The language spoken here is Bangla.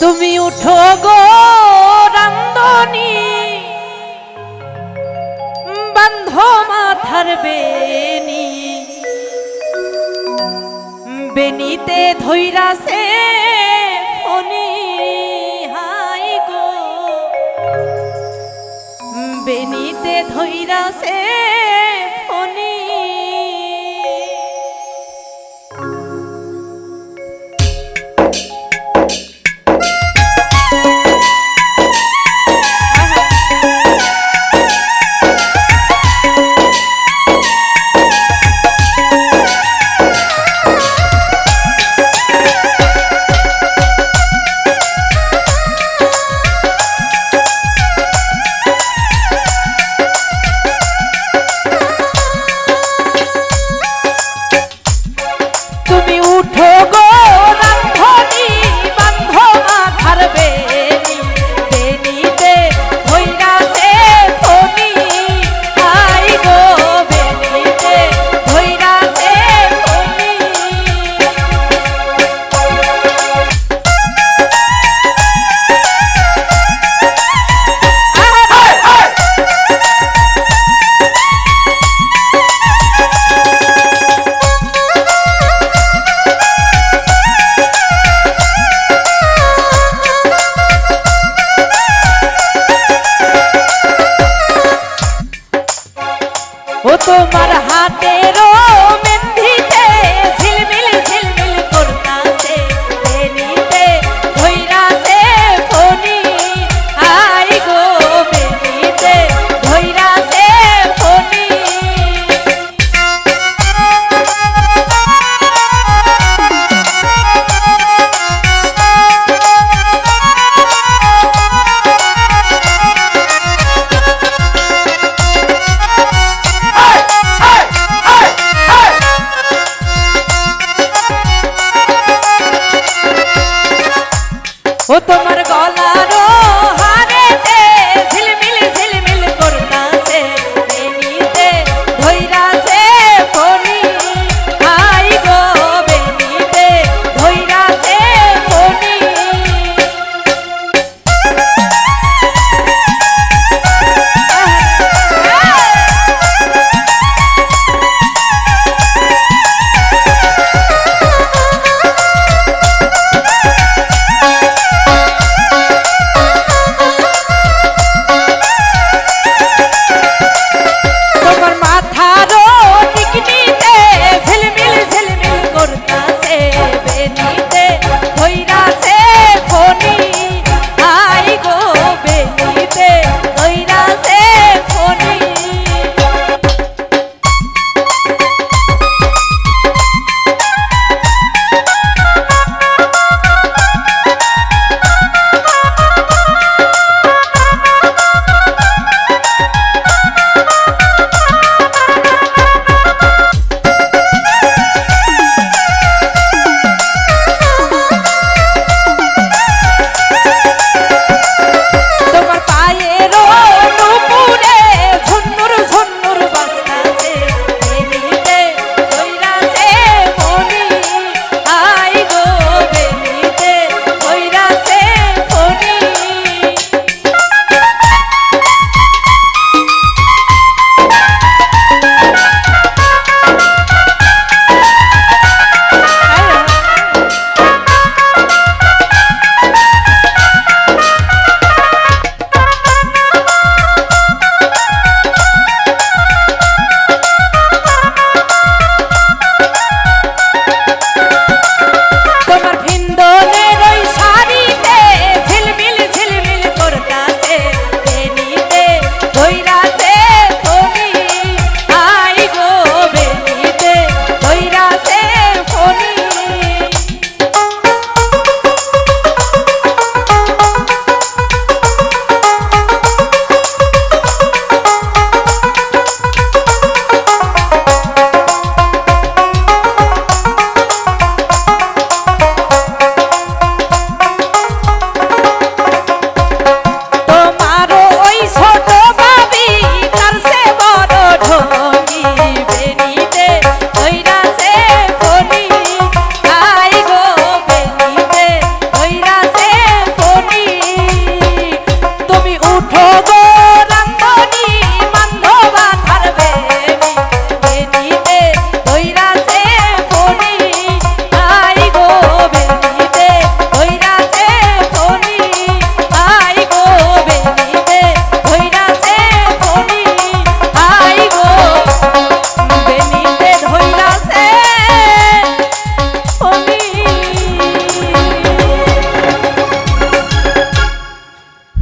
তুমি উঠো গো রান্দনি বন্ধ মাথার বেনি বেনিতে ধৈরাছে ফনি হাই গো। বেনিতে ধৈরাছে তোমার হাতেরও ও তোমার গলা